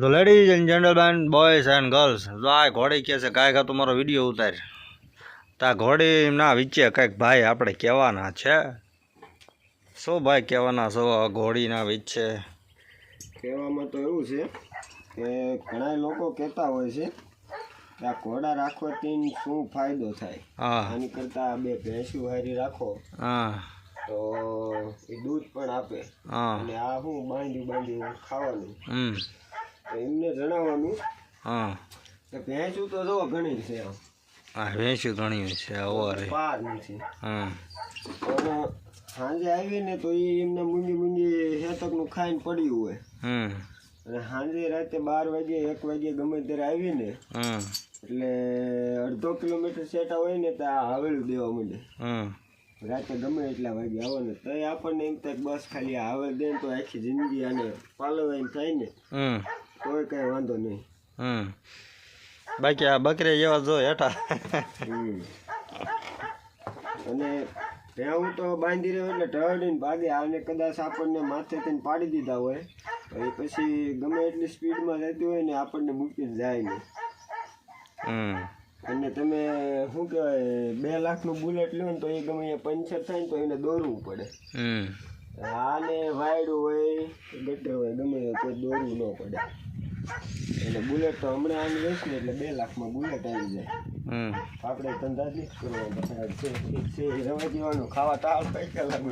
તો ladies and gentleman boys and girls જો આ ઘોડી કહે છે કાંઈક આ મારો વીડિયો ઉતાર. તો આ ઘોડીના વિચે કંઈક ભાઈ આપણે કહેવાના છે. શું ભાઈ કહેવાના છો આ ઘોડીના વિચે કહેવામાં તો એવું છે કે ઘણા લોકો કહેતા હોય છે કે આ ઘોડા રાખવાથી શું ફાયદો થાય? હા. આની કરતાં બે ભેંસું હારી રાખો હા. તો એ દૂધ પણ આપે. હા. અને આ શું બાંધ્યું બાંધ્યું ખાવાનું. એમને જણાવવાનું. હા. તો ભેંસું તો જો ઘણી છે આ ભેંસું ઘણી છે ઓરે પાર નથી. હમ પણ સાંજે આવીને તો એ એમને મૂંગી મૂંગી હેતકનું ખાઈને પડ્યું હોય. હમ. અને સાંજે રાતે બાર વાગે એક વાગે ગમે ત્યારે આવીને હમ. એટલે અડધો કિલોમીટર સેટા હોય ને ત્યાં હાવેલું દેવા માંડે. હમ. રાતે ગમે એટલા વાગે આવો ને તો આપણને એમ થાય બસ ખાલી આવે દે તો આખી જિંદગી આને પાલવાઈને થાય ને કઈ કાંઈ વાંધો નહીં. હમ. બાકી આ બકરી જેવા જો હેઠા. અને ભેહું તો બાંધી રહ્યો એટલે ઢળીને ભાગે. આને કદાચ આપણને માથેથી પાડી દીધા હોય તો એ પછી ગમે એટલી સ્પીડમાં જતી હોય ને આપણને મૂકીને જાય નહીં. હમ. અને તમે શું કહેવાય બે લાખનું બુલેટ લ્યો ને તો એ ગમે એ પંચર થાય ને તો એને દોરવું પડે. હમ. આને વાયડું હોય ગટર હોય ગમે કોઈ દોરવું ન પડે. એટલે બુલેટ તો હમણાં આમ લેશ ને એટલે બે લાખમાં બુલેટ આવી જાય. હમ. આપણે ધંધા જ નહીં છે રવા જીવાનું ખાવા તાવ કઈ લાગુ